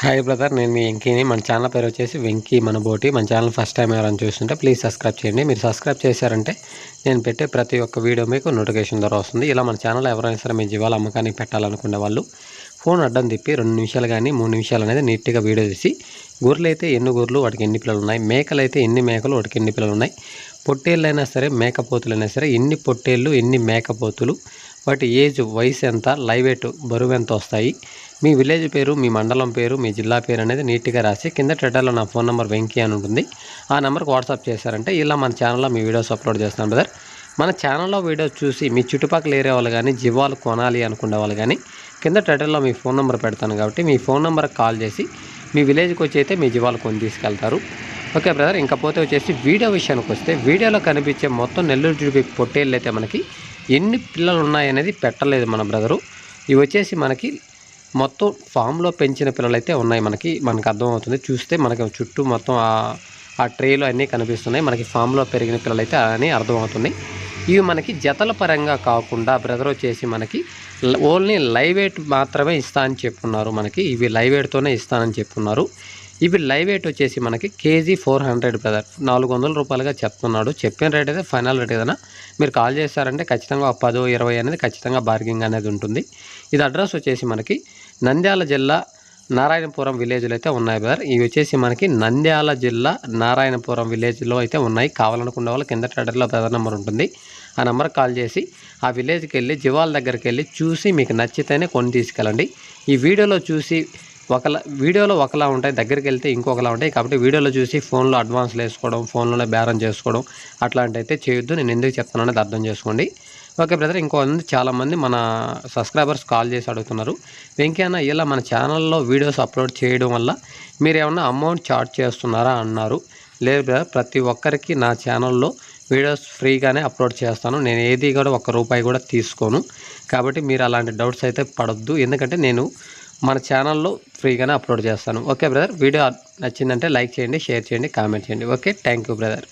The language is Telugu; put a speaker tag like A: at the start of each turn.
A: హాయ్ బ్రదర్ నేను మీ వెంకీని. మన ఛానల్ పేరు వచ్చేసి వెంకీ మన బోటి మన ఛానల్ ఫస్ట్ టైం ఎవరైనా చూస్తుంటే ప్లీజ్ సబ్స్క్రైబ్ చేయండి. మీరు సబ్స్క్రైబ్ చేశారంటే నేను పెట్టే ప్రతి ఒక్క వీడియో మీకు నోటిఫికేషన్ ద్వారా వస్తుంది. ఇలా మన ఛానల్ ఎవరైనా సరే మీ జీవాల అమ్మకానికి పెట్టాలనుకునే వాళ్ళు ఫోన్ అడ్డం తిప్పి రెండు నిమిషాలు కానీ మూడు నిమిషాలు అనేది నీట్గా వీడియో తీసి గొర్రెలు అయితే ఎన్ని గొర్రెలు వాటికి ఎన్ని పిల్లలు ఉన్నాయి? మేకలు అయితే ఎన్ని మేకలు వాటికి ఎన్ని పిల్లలు ఉన్నాయి? పొట్టేళ్ళు అయినా సరే మేకపోతులు అయినా సరే ఎన్ని పొట్టేళ్ళు ఎన్ని మేకపోతులు వాటి ఏజ్ వయసు ఎంత? లైవ్ వెయిట్ బరువు ఎంత వస్తాయి? మీ విలేజ్ పేరు మీ మండలం పేరు మీ జిల్లా పేరు అనేది నీట్గా రాసి కింద ట్విట్టర్లో నా ఫోన్ నెంబర్ వెంకీ అని ఉంటుంది. ఆ నెంబర్కి వాట్సాప్ చేశారంటే ఇలా మన ఛానల్లో మీ వీడియోస్ అప్లోడ్ చేస్తాను బ్రదర్. మన ఛానల్లో వీడియోస్ చూసి మీ చుట్టుపక్కల ఏరియా వాళ్ళు కానీ జీవాలు కొనాలి అనుకునే వాళ్ళు కానీ కింద టైటిల్లో మీ ఫోన్ నెంబర్ పెడతాను కాబట్టి మీ ఫోన్ నెంబర్కి కాల్ చేసి మీ విలేజ్కి వచ్చి అయితే మీ జీవాలు కొని తీసుకెళ్తారు. Okay brother. ఇంకపోతే వచ్చేసి వీడియో విషయానికి వస్తే వీడియోలో కనిపించే మొత్తం నెల్లూరు జుడిపి పొట్టేళ్ళు అయితే మనకి ఎన్ని పిల్లలు ఉన్నాయనేది పెట్టలేదు మన బ్రదరు. ఇవి వచ్చేసి మనకి మొత్తం ఫామ్లో పెంచిన పిల్లలు అయితే ఉన్నాయి మనకి మనకు అర్థమవుతుంది. చూస్తే మనకి చుట్టూ మొత్తం ఆ ట్రేలో అన్నీ కనిపిస్తున్నాయి. మనకి ఫామ్లో పెరిగిన పిల్లలు అయితే అని అర్థమవుతున్నాయి ఇవి మనకి జతల పరంగా కాకుండా బ్రదర్ వచ్చేసి మనకి ఓన్లీ లైవ్ వెయిట్ మాత్రమే ఇస్తా అని చెప్పున్నారు మనకి. ఇవి లైవ్ వెయిట్తోనే ఇస్తానని చెప్పున్నారు. ఇవి లైవ్ వెయిట్ వచ్చేసి మనకి కేజీ ఫోర్ హండ్రెడ్ బ్రదర్. నాలుగు వందల రూపాయలుగా చెప్తున్నాడు. చెప్పిన రేట్ అయితే ఫైనల్ రేట్ ఏదైనా మీరు కాల్ చేశారంటే ఖచ్చితంగా పదో ఇరవై అనేది ఖచ్చితంగా బార్గింగ్ అనేది ఉంటుంది. ఇది అడ్రస్ వచ్చేసి మనకి నంద్యాల జిల్లా నారాయణపురం విలేజ్లో అయితే ఉన్నాయి బ్రదర్. ఇవి వచ్చేసి మనకి నంద్యాల జిల్లా నారాయణపురం విలేజ్లో అయితే ఉన్నాయి. కావాలనుకున్న వాళ్ళు కింద టెడర్లో బ్రదర్ నెంబర్ ఉంటుంది. ఆ నెంబర్ కాల్ చేసి ఆ విలేజ్కి వెళ్ళి జివాల దగ్గరికి వెళ్ళి చూసి మీకు నచ్చితేనే కొని తీసుకెళ్ళండి. ఈ వీడియోలో చూసి ఒకలా వీడియోలో ఒకలా ఉంటాయి దగ్గరికి వెళ్తే ఇంకొకలా ఉంటాయి. కాబట్టి వీడియోలో చూసి ఫోన్లో అడ్వాన్స్లు వేసుకోవడం ఫోన్లోనే బేరం చేసుకోవడం అట్లాంటి అయితే చేయొద్దు. నేను ఎందుకు చెప్తాను అనేది అర్థం చేసుకోండి. ఓకే బ్రదర్ ఇంకో చాలామంది మన సబ్స్క్రైబర్స్ కాల్ చేసి అడుగుతున్నారు. వెంకయ్య ఇలా మన ఛానల్లో వీడియోస్ అప్లోడ్ చేయడం వల్ల మీరు ఏమన్నా అమౌంట్ చార్జ్ చేస్తున్నారా అన్నారు. లేదు బ్రదర్ ప్రతి ఒక్కరికి నా ఛానల్లో వీడియోస్ ఫ్రీగానే అప్లోడ్ చేస్తాను. నేను ఏది కూడా ఒక్క రూపాయి కూడా తీసుకోను. కాబట్టి మీరు అలాంటి డౌట్స్ అయితే పడొద్దు. ఎందుకంటే నేను మన ఛానల్లో ఫ్రీగానే అప్లోడ్ చేస్తాను. ఓకే బ్రదర్ వీడియో నచ్చిందంటే లైక్ చేయండి షేర్ చేయండి కామెంట్ చేయండి. Okay thank you brother